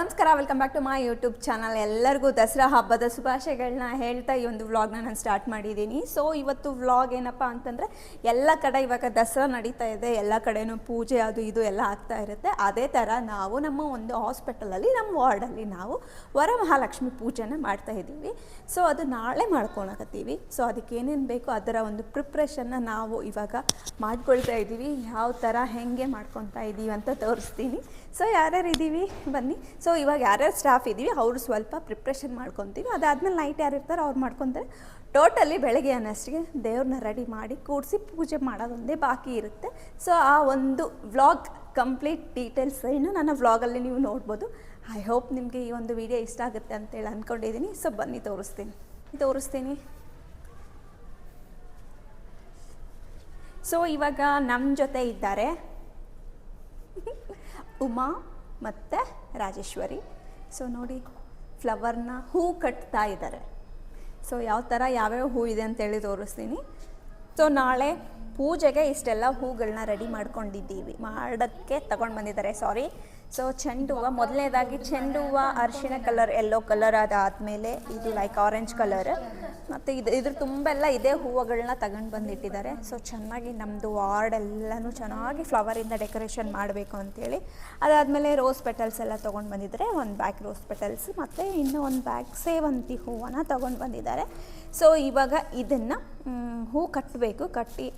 ನಮಸ್ಕಾರ welcome back to my YouTube channel ಎಲ್ಲರಿಗೂ ದಸರಾ ಹಬ್ಬದ ಶುಭಾಶಯಗಳನ್ನ ಹೇಳ್ತಾ ಈ ಒಂದು ವ್ಲಾಗ್ನ ನಾನು ಸ್ಟಾರ್ಟ್ ಮಾಡಿದ್ದೀನಿ. ಸೊ ಇವತ್ತು ವ್ಲಾಗ್ ಏನಪ್ಪ ಅಂತಂದರೆ, ಎಲ್ಲ ಕಡೆ ಇವಾಗ ದಸರಾ ನಡೀತಾ ಇದೆ. ಎಲ್ಲ ಕಡೆನೂ ಪೂಜೆ ಅದು ಇದು ಎಲ್ಲ ಆಗ್ತಾ ಇರುತ್ತೆ. ಅದೇ ಥರ ನಾವು ನಮ್ಮ ಒಂದು ಹಾಸ್ಪಿಟಲಲ್ಲಿ ನಮ್ಮ ವಾರ್ಡಲ್ಲಿ ನಾವು ವರಮಹಾಲಕ್ಷ್ಮಿ ಪೂಜೆನ ಮಾಡ್ತಾ ಇದ್ದೀವಿ. ಸೊ ಅದು ನಾಳೆ ಮಾಡ್ಕೊಳಕತ್ತೀವಿ. ಸೊ ಅದಕ್ಕೆ ಏನೇನು ಬೇಕೋ ಅದರ ಒಂದು ಪ್ರಿಪ್ರೇಷನ್ನ ನಾವು ಇವಾಗ ಮಾಡ್ಕೊಳ್ತಾ ಇದ್ದೀವಿ. ಯಾವ ಥರ ಹೆಂಗೆ ಮಾಡ್ಕೊತಾ ಇದ್ದೀವಿ ಅಂತ ತೋರಿಸ್ತೀನಿ. ಸೊ ಯಾರ್ಯಾರು ಇದ್ದೀವಿ ಬನ್ನಿ. ಸೊ ಇವಾಗ ಯಾರ್ಯಾರು ಸ್ಟಾಫ್ ಇದ್ದೀವಿ ಅವರು ಸ್ವಲ್ಪ ಪ್ರಿಪ್ರೇಷನ್ ಮಾಡ್ಕೊತೀವಿ. ಅದಾದಮೇಲೆ ನೈಟ್ ಯಾರು ಇರ್ತಾರೆ ಅವ್ರು ಮಾಡ್ಕೊತಾರೆ. ಟೋಟಲಿ ಬೆಳಗ್ಗೆ ಅನ್ನಷ್ಟಿಗೆ ದೇವ್ರನ್ನ ರೆಡಿ ಮಾಡಿ ಕೂಡಿಸಿ ಪೂಜೆ ಮಾಡೋದೊಂದೇ ಬಾಕಿ ಇರುತ್ತೆ. ಸೊ ಆ ಒಂದು ವ್ಲಾಗ್ ಕಂಪ್ಲೀಟ್ ಡೀಟೇಲ್ಸ್ ಏನು ನನ್ನ ವ್ಲಾಗಲ್ಲಿ ನೀವು ನೋಡ್ಬೋದು. ಐ ಹೋಪ್ ನಿಮಗೆ ಈ ಒಂದು ವಿಡಿಯೋ ಇಷ್ಟ ಆಗುತ್ತೆ ಅಂತೇಳಿ ಅಂದ್ಕೊಂಡಿದ್ದೀನಿ ಸೊ ಬನ್ನಿ, ತೋರಿಸ್ತೀನಿ. ತೋರಿಸ್ತೀನಿ. ಸೊ ಇವಾಗ ನಮ್ಮ ಜೊತೆ ಇದ್ದಾರೆ. ಉಮಾ. ಮತ್ತು ರಾಜೇಶ್ವರಿ. ಸೊ ನೋಡಿ ಫ್ಲವರ್ನ ಹೂ ಕಟ್ತಾ ಇದ್ದಾರೆ. ಸೊ ಯಾವ ಥರ ಯಾವ್ಯಾವ ಹೂ ಇದೆ ಅಂತೇಳಿ ತೋರಿಸ್ತೀನಿ. ಸೊ ನಾಳೆ ಪೂಜೆಗೆ ಇಷ್ಟೆಲ್ಲ ಹೂಗಳನ್ನ ರೆಡಿ ಮಾಡ್ಕೊಂಡಿದ್ದೀವಿ. ಮಾಡೋಕ್ಕೆ ತಗೊಂಡು ಬಂದಿದ್ದಾರೆ. ಸಾರಿ ಸೊ ಚೆಂಡು ಹೂವು ಮೊದಲನೇದಾಗಿ ಚೆಂಡು ಹೂವು ಅರಿಶಿಣ ಕಲರ್ ಎಲ್ಲೋ ಕಲರ್ ಅದಾದಮೇಲೆ ಇದು ಲೈಕ್ ಆರೆಂಜ್ ಕಲರ್ ಮತ್ತು ಇದು, ಇದ್ರ ತುಂಬೆಲ್ಲ ಇದೇ ಹೂವುಗಳನ್ನ ತಗೊಂಡು ಬಂದಿಟ್ಟಿದ್ದಾರೆ. ಸೊ ಚೆನ್ನಾಗಿ ನಮ್ಮದು ವಾರ್ಡ್ ಎಲ್ಲನೂ ಚೆನ್ನಾಗಿ ಫ್ಲವರಿಂದ ಡೆಕೋರೇಷನ್ ಮಾಡಬೇಕು ಅಂತೇಳಿ. ಅದಾದಮೇಲೆ ರೋಸ್ ಪೆಟಲ್ಸ್ ಎಲ್ಲ ತೊಗೊಂಡು ಬಂದಿದ್ದಾರೆ. ಒಂದು ಬ್ಯಾಗ್ ರೋಸ್ ಪೆಟಲ್ಸ್ ಮತ್ತು ಇನ್ನೂ ಒಂದು ಬ್ಯಾಗ್ ಸೇವಂತಿ ಹೂವನ್ನು ತೊಗೊಂಡು ಬಂದಿದ್ದಾರೆ. ಸೊ ಇವಾಗ ಇದನ್ನು ಹೂ ಕಟ್ಟಬೇಕು ಕಟ್ಟಿ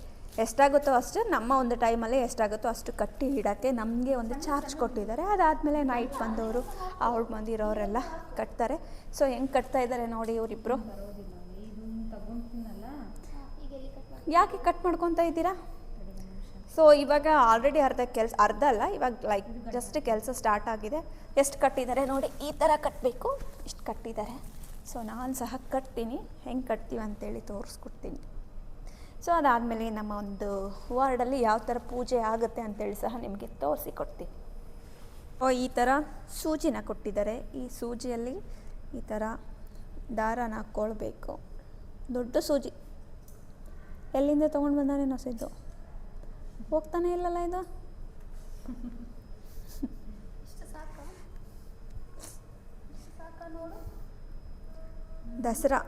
ಎಷ್ಟಾಗುತ್ತೋ ಅಷ್ಟು ನಮ್ಮ ಒಂದು ಟೈಮಲ್ಲಿ ಎಷ್ಟಾಗುತ್ತೋ ಅಷ್ಟು ಕಟ್ಟಿ ಇಡೋಕ್ಕೆ ನಮಗೆ ಒಂದು ಚಾರ್ಜ್ ಕೊಟ್ಟಿದ್ದಾರೆ. ಅದಾದಮೇಲೆ ನೈಟ್ ಬಂದವರು, ಅವ್ರು ಬಂದಿರೋರೆಲ್ಲ ಕಟ್ತಾರೆ. ಸೊ ಹೆಂಗೆ ಕಟ್ತಾ ಇದ್ದಾರೆ ನೋಡಿ ಇವರಿಬ್ಬರು ಯಾಕೆ ಕಟ್ ಮಾಡ್ಕೊತಾ ಇದ್ದೀರಾ? ಸೊ ಇವಾಗ ಆಲ್ರೆಡಿ ಅರ್ಧ ಕೆಲಸ, ಅರ್ಧ ಅಲ್ಲ, ಇವಾಗ ಲೈಕ್ ಜಸ್ಟ್ ಕೆಲಸ ಸ್ಟಾರ್ಟ್ ಆಗಿದೆ. ಎಷ್ಟು ಕಟ್ಟಿದ್ದಾರೆ ನೋಡಿ, ಈ ಥರ ಕಟ್ಟಬೇಕು ಇಷ್ಟು ಕಟ್ಟಿದ್ದಾರೆ. ಸೊ ನಾನು ಸಹ ಕಟ್ತೀನಿ. ಹೆಂಗೆ ಕಟ್ತೀವಿ ಅಂತೇಳಿ ತೋರಿಸ್ಕೊಡ್ತೀನಿ. ಸೊ ಅದಾದಮೇಲೆ ನಮ್ಮ ಒಂದು ವಾರ್ಡಲ್ಲಿ ಯಾವ ಥರ ಪೂಜೆ ಆಗುತ್ತೆ ಅಂತೇಳಿ ಸಹ ನಿಮಗೆ ತೋರಿಸಿ ಕೊಡ್ತೀನಿ ಓ ಈ ಥರ ಸೂಜಿನ ಕೊಟ್ಟಿದ್ದಾರೆ. ಈ ಸೂಜಿಯಲ್ಲಿ ಈ ಥರ ದಾರನ ಹಾಕ್ಕೊಳ್ಬೇಕು. ದೊಡ್ಡ ಸೂಜಿ. ಎಲ್ಲಿಂದ ತೊಗೊಂಡು ಬಂದಾನೆ ನೊಸಿದ್ದು ಹೋಗ್ತಾನೆ ಇಲ್ಲಲ್ಲ ಇದು? ದಸರಾ.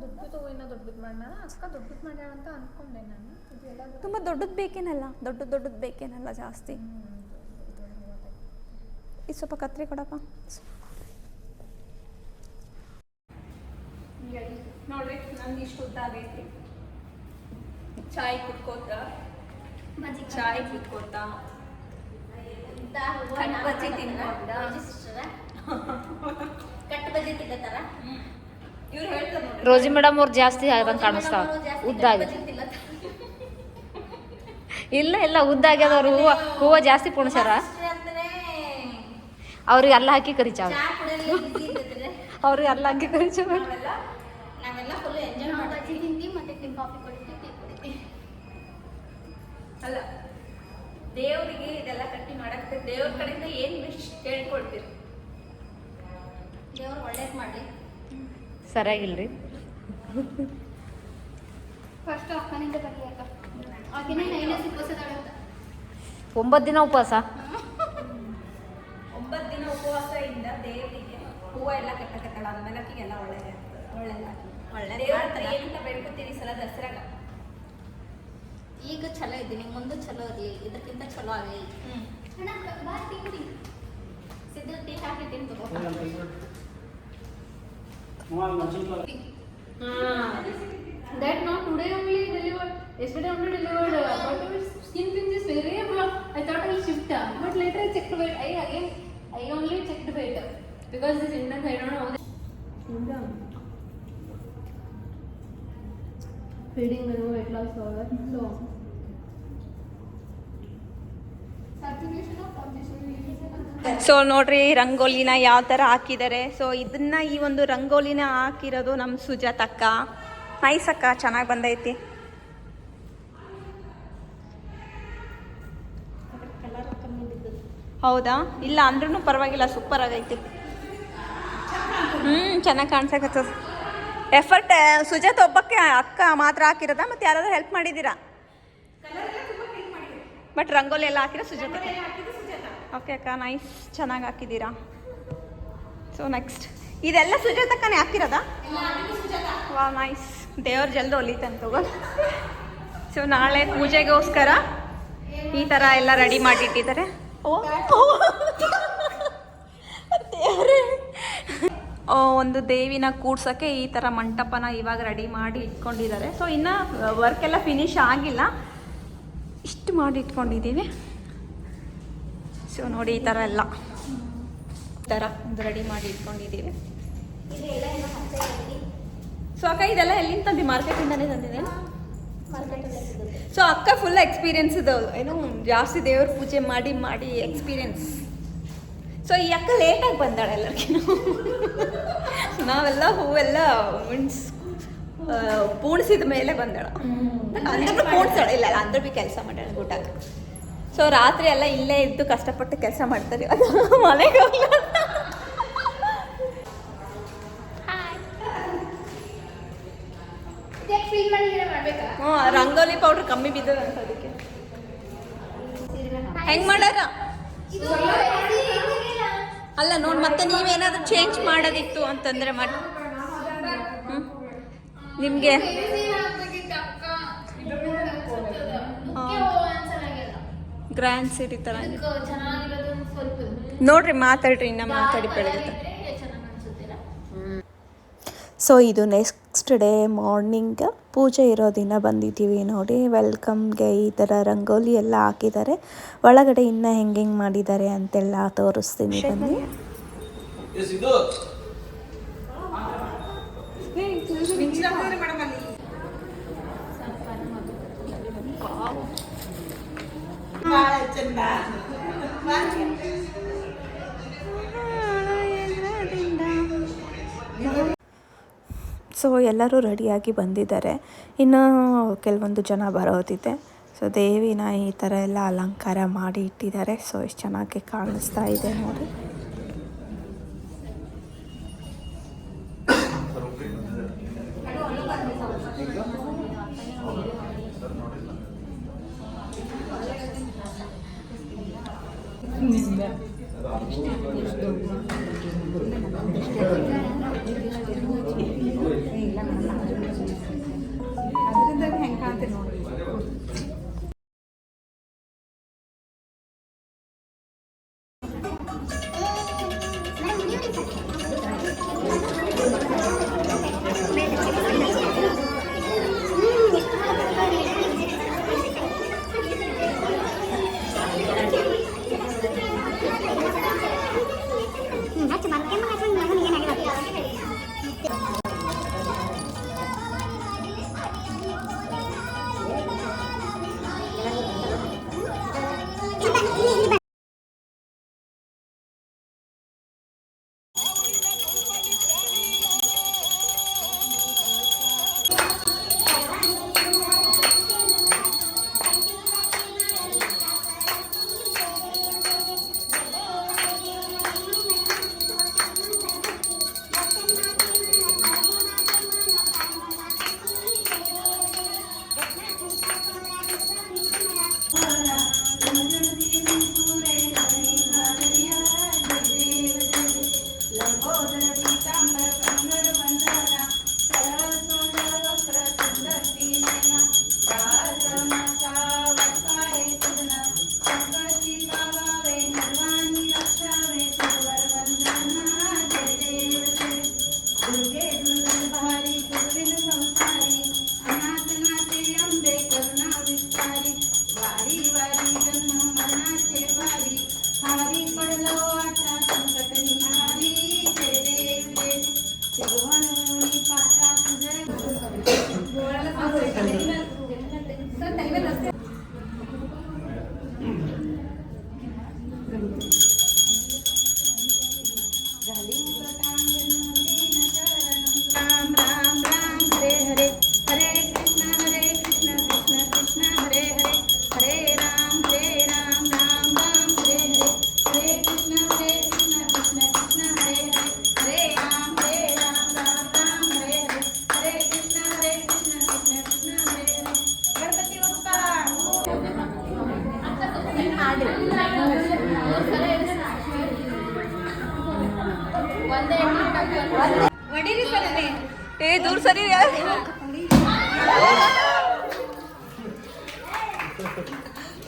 ದೊಡ್ಡದು ಏನೋ ದೊಡ್ಡದು ಮಾಡೋಣ ಅಕ್ಕ ದೊಡ್ಡದು ಮಾಡ್ಯಾಳ ಅಂತ ಅನ್ಕೊಂಡೆ ನಾನು. ಇದೆಲ್ಲ ತುಂಬ ದೊಡ್ಡದು ಬೇಕೇನಲ್ಲ? ದೊಡ್ಡ ದೊಡ್ಡದು ಬೇಕೇನಲ್ಲ ಜಾಸ್ತಿ? ಇದು ಸ್ವಲ್ಪ ಕತ್ರಿ ಕೊಡಪ್ಪ. ನೋಡ್ರಿ ನಂಗೆ ಇಷ್ಟು ಉದ್ದ ಆಗೈತಿ. ಚಾಯ್ ಕುಡ್ಕೋತ. ಚಾಯ್ ಕುಡ್ಕೋತ. ಕಟ್ ಬಜ್ಜಿ ತಿನ್ಕೊಂಡ ಕಟ್ಟ ಬಜ್ಜಿ ತಿನ್ನತ್ತಾರ? ರೋಜಿ ಮೇಡಮ್ ಅವ್ರು ಜಾಸ್ತಿ ಆದಂಗೆ ಕಾಣಿಸ್ತಾವ ಉದ್ದಾಗಿ ಇಲ್ಲ ಇಲ್ಲ ಉದ್ದಾಗ್ಯದವ್ರು ಹೂವು ಹೂವು ಜಾಸ್ತಿ ಪುಣಸ್ಯಾರ ಅವ್ರಿಗೆ ಅಲ್ಲ ಹಾಕಿ ಕರಿಚಾವ ಅವ್ರಿಗೆ ಅಲ್ಲ ಹಾಕಿ ಕರಿಚಾವ ನಾವೆಲ್ಲ ಫುಲ್ ಎಂಜಾಯ್ ಮಾಡ್ತೀವಿ. ಮತ್ತೆ ಟೀ ಕಾಫಿ ಕುಡಿತೀವಿ ಅಲ್ಲ ದೇವರಿಗೆ ಇದೆಲ್ಲ ಕಟ್ಟಿ ಮಾಡಕ್ಕೆ ದೇವ್ರ ಕಡೆಯಿಂದ ಏನು ವಿಶ್ ಕೇಳ್ಕೊಳ್ತೀರಿ? ದೇವ್ರು ಒಳ್ಳೇದ್ ಮಾಡಿ ಸರಿಯಾಗಿಲ್ರಿ. ಒಂಬತ್ತು ದಿನ ಉಪವಾಸ? ಒಂಬತ್ತು ದಿನ ಉಪವಾಸದಿಂದ ದೇವರಿಗೆ ಹೂವು ಎಲ್ಲ ಕಟ್ಟಕತ್ತಳ. ಆಕಿಗೆಲ್ಲ ಒಳ್ಳೆ ಏನಂತ ಬೇಡ್ಕೊತೀರಿ ಸಲ ದಸರಾಗ. ಈಗ ಚಲೋ ಇದ್ದೀನಿ. ಮುಂದೆ ಚಲೋ ಇರಲಿ ಇದಕ್ಕಿಂತ ಚಲೋ ಆಗಲಿ. ಅಣ್ಣ ಬಾ ಟೀ ಹಾಕಿ ಸಿದ್ಧ That not today only delivered. Yesterday only delivered. Uh, but skin tint is very rough. I thought I will shift. Uh, but later I checked it. I again, I only checked it because this Indian I don't know. Indian. Feeding, weight loss, so ನೋಡ್ರಿ, ರಂಗೋಲಿನ ಯಾವ ಥರ ಹಾಕಿದ್ದಾರೆ. So ಇದನ್ನ ಈ ಒಂದು ರಂಗೋಲಿನ ಹಾಕಿರೋದು ನಮ್ಮ ಸುಜಾತಕ್ಕ ನೈಸ್ ಅಕ್ಕ, ಚೆನ್ನಾಗಿ ಬಂದೈತಿ. ಹೌದಾ? ಇಲ್ಲ ಅಂದ್ರೂ ಪರವಾಗಿಲ್ಲ ಸೂಪರ್ ಆಗೈತಿ. ಹ್ಞೂ ಚೆನ್ನಾಗಿ ಕಾಣ್ಸಕತ್ತದ ಎಫರ್ಟ್ ಸುಜಾತ ಒಬ್ಬಕ್ಕೆ ಅಕ್ಕ ಮಾತ್ರ ಹಾಕಿರೋದ? ಮತ್ತೆ ಯಾರಾದ್ರೂ ಹೆಲ್ಪ್ ಮಾಡಿದ್ದೀರಾ? ಬಟ್ ರಂಗೋಲಿ ಎಲ್ಲ ಹಾಕಿರೋ ಸುಜಾತ. ಓಕೆ ಅಕ್ಕ ನೈಸ್ ಚೆನ್ನಾಗಿ ಹಾಕಿದ್ದೀರಾ? ಸೊ ನೆಕ್ಸ್ಟ್ ಇದೆಲ್ಲ ಸುಜಾತಕ್ಕನೇ ಹಾಕಿರೋದಾ ವಾ ನೈಸ್ ದೇವ್ರ ಜಲ್ದಿ ಹೊಲಿತಾನೆ ತಗೋ. ಸೊ ನಾಳೆ ಪೂಜೆಗೋಸ್ಕರ ಈ ಥರ ಎಲ್ಲ ರೆಡಿ ಮಾಡಿಟ್ಟಿದ್ದಾರೆ. ಓ ಒಂದು ದೇವಿನ ಕೂಡ್ಸೋಕ್ಕೆ ಈ ಥರ ಮಂಟಪನ ಇವಾಗ ರೆಡಿ ಮಾಡಿ ಇಟ್ಕೊಂಡಿದ್ದಾರೆ. ಸೊ ಇನ್ನು ವರ್ಕೆಲ್ಲ ಫಿನಿಶ್ ಆಗಿಲ್ಲ. ಇಷ್ಟು ಮಾಡಿ ಇಟ್ಕೊಂಡಿದ್ದೀವಿ. ಸೊ ನೋಡಿ ಈ ಥರ ಎಲ್ಲ. ಈ ಥರ ಒಂದು ರೆಡಿ ಮಾಡಿ ಇಟ್ಕೊಂಡಿದ್ದೀವಿ. ಸೊ ಅಕ್ಕ ಇದೆಲ್ಲ ಎಲ್ಲಿಂದ ತಂದಿ? ಮಾರ್ಕೆಟಿಂದಾನೇ ತಂದಿದೆ ಸೊ ಅಕ್ಕ ಫುಲ್ ಎಕ್ಸ್ಪೀರಿಯನ್ಸ್ ಇದು. ಏನು ಜಾಸ್ತಿ ದೇವ್ರ ಪೂಜೆ ಮಾಡಿ ಮಾಡಿ ಎಕ್ಸ್ಪೀರಿಯನ್ಸ್ ಸೊ ಈ ಅಕ್ಕ ಲೇಟಾಗಿ ಬಂದಾಳೆ ಎಲ್ಲರಿಗೂ ನಾವೆಲ್ಲ ಹೂವೆಲ್ಲ ಮೀನ್ಸ್ ಪೂಣಿಸಿದ ಮೇಲೆ ಬಂದಾಳ. ಅಂದ್ರೆ ಪೂಣಿಸಾಳ ಇಲ್ಲ ಇಲ್ಲ ಅಂದ್ರೆ ಬಿ ಕೆಲಸ ಮಾಡ್ಯಾಳ ಊಟಕ್ಕ ಸೊ ರಾತ್ರಿ ಎಲ್ಲ ಇಲ್ಲೇ ಇದ್ದು ಕಷ್ಟಪಟ್ಟು ಕೆಲಸ ಮಾಡ್ತಾರೆ. ಮನೆಗೆ ಹ್ಞೂ ರಂಗೋಲಿ ಪೌಡ್ರ್ ಕಮ್ಮಿ ಬಿದ್ದದ ಅಂತ ಅದಕ್ಕೆ. ಹೆಂಗ್ ಮಾಡಾರ ಅಲ್ಲ ನೋಡಿ ಮತ್ತೆ ನೀವೇನಾದ್ರೂ ಚೇಂಜ್ ಮಾಡೋದಿತ್ತು ಅಂತಂದ್ರೆ ಮಾಡಿ ನಿಮಗೆ ಗ್ರ್ಯಾಂಡ್ ಸಿಟಿ ತರ. ನೋಡ್ರಿ ಮಾತಾಡ್ರಿ ಇನ್ನ ಮಾತಾಡಿ ಬೆಳಗ್ಗೆ ಸೊ ಇದು ನೆಕ್ಸ್ಟ್ ಡೇ ಮಾರ್ನಿಂಗ್ ಪೂಜೆ ಇರೋ ದಿನ ಬಂದಿದ್ದೀವಿ ನೋಡಿ. ವೆಲ್ಕಮ್ಗೆ ಈ ಥರ ರಂಗೋಲಿ ಎಲ್ಲ ಹಾಕಿದ್ದಾರೆ. ಒಳಗಡೆ ಇನ್ನೂ ಹೆಂಗೆ ಹೆಂಗೆ ಮಾಡಿದ್ದಾರೆ ಅಂತೆಲ್ಲ ತೋರಿಸ್ತೀನಿ ಬನ್ನಿ. ಸೊ ಎಲ್ಲರೂ ರೆಡಿಯಾಗಿ ಬಂದಿದ್ದಾರೆ. ಇನ್ನು ಕೆಲವೊಂದು ಜನ ಬರೋದಿದೆ. ಸೊ ದೇವಿನ ಈ ಥರ ಎಲ್ಲ ಅಲಂಕಾರ ಮಾಡಿ ಇಟ್ಟಿದ್ದಾರೆ. ಸೊ ಎಷ್ಟು ಚೆನ್ನಾಗಿ ಕಾಣಿಸ್ತಾ ಇದೆ ನೋಡಿ. annemle. İşte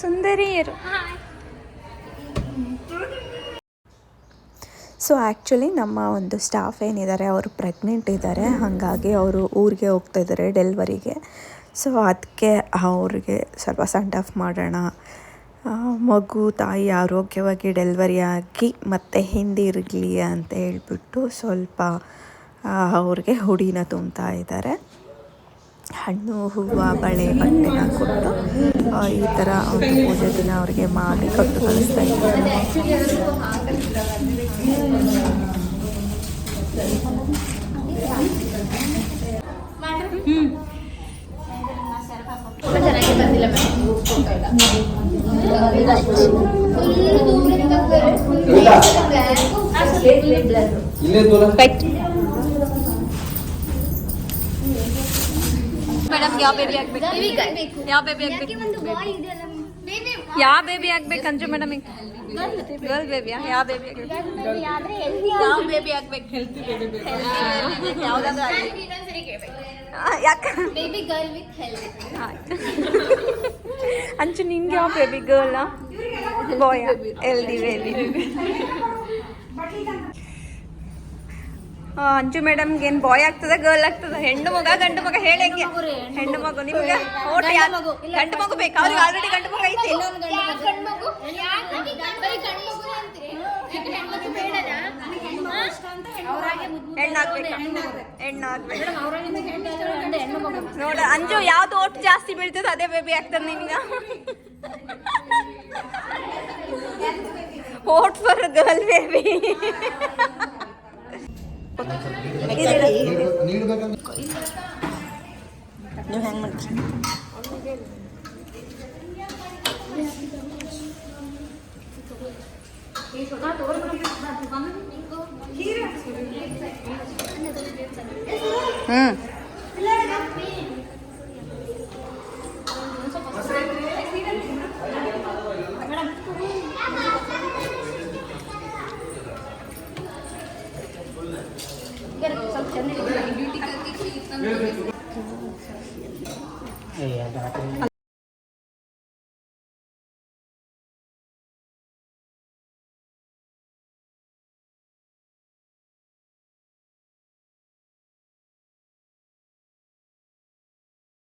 ಸುಂದರಿಯರು. ಸೊ ಆ್ಯಕ್ಚುಲಿ ನಮ್ಮ ಒಂದು ಸ್ಟಾಫ್ ಏನಿದ್ದಾರೆ, ಅವರು ಪ್ರೆಗ್ನೆಂಟ್ ಇದ್ದಾರೆ. ಹಾಗಾಗಿ ಅವರು ಊರಿಗೆ ಹೋಗ್ತಾ ಇದ್ದಾರೆ, ಡೆಲ್ವರಿಗೆ. ಸೊ ಅದಕ್ಕೆ ಅವ್ರಿಗೆ ಸ್ವಲ್ಪ ಸೆಂಡ್ ಆಫ್ ಮಾಡೋಣ. ಮಗು, ತಾಯಿ ಆರೋಗ್ಯವಾಗಿ ಡೆಲ್ವರಿ ಆಗಿ, ಮತ್ತೆ ಹಿಂದಿರಲಿ ಅಂತ ಹೇಳ್ಬಿಟ್ಟು ಸ್ವಲ್ಪ ಅವ್ರಿಗೆ ಹುಡಿನ ತುಂಬ್ತಾ ಇದ್ದಾರೆ. ಹಣ್ಣು ಹೂವು ಬಳೆ ಬಟ್ಟೆನ ಕೊಟ್ಟು ಆ, ಈ ಥರ ಒಂದು ಪೂಜೆ ದಿನ ಅವ್ರಿಗೆ ಮಾಡಿ ಕೊಟ್ಟು ಕಳಿಸ್ತಾ ಇದ್ದಾರೆ ಚೆನ್ನಾಗಿ ಬಂದಿಲ್ಲ ಇಲ್ಲೇ ದೂರ ಮೇಡಮ್ ಯಾವ ಬೇಬಿ ಆಗ್ಬೇಕು? ಯಾವ ಬೇಬಿ ಆಗ್ಬೇಕು? ಯಾವ ಬೇಬಿ ಆಗ್ಬೇಕಂದ್ರೆ ಮೇಡಮ್ ಗರ್ಲ್ ಬೇಬಿಯಾ ಯಾವ ಬೇಬಿ ಆಗ್ಬೇಕು? ಯಾವ ಬೇಬಿ ಆಗ್ಬೇಕು. ಹೆಲ್ತಿ ಬೇಬಿ ಯಾಕ? ಬೇಬಿ ಗರ್ಲ್ ವಿತ್ ಹೆಲ್ತ್ ಅಂಚು ನಿಂಗೆ ಯಾವ ಬೇಬಿ ಗರ್ಲ್ ಬಾಯ್ ಎಲ್ದಿ ಬೇಬಿ ಅಂಜು ಮೇಡಮ್ಗೆ ಏನು ಬಾಯ್ ಆಗ್ತದ ಗರ್ಲ್ ಆಗ್ತದ? ಹೆಣ್ಣು ಮಗ ಗಂಡು ಮಗ ಹೇಳಿ ಹೆಂಗೆ? ಹೆಣ್ಣು ಮಗು ನಿಮ್ಗೆ? ಓಟ್ ಯಾರು ಗಂಡು ಮಗು ಬೇಕು ಅವ್ರಿಗೆ ಆಲ್ರೆಡಿ ಗಂಡು ಮಗ ಐತಿ. ನೋಡ ಅಂಜು ಯಾವ್ದು ಓಟ್ ಜಾಸ್ತಿ ಬೀಳ್ತದ ಅದೇ ಬೇಬಿ ಆಗ್ತದ ನಿಮ್ಗ ಓಟ್ ಫಾರ್ ಗರ್ಲ್ ಬೇಬಿ ನೀವು ಹೆಂಗ್ ಮಾಡ್ತೀರಿ ಹ್ಮ್.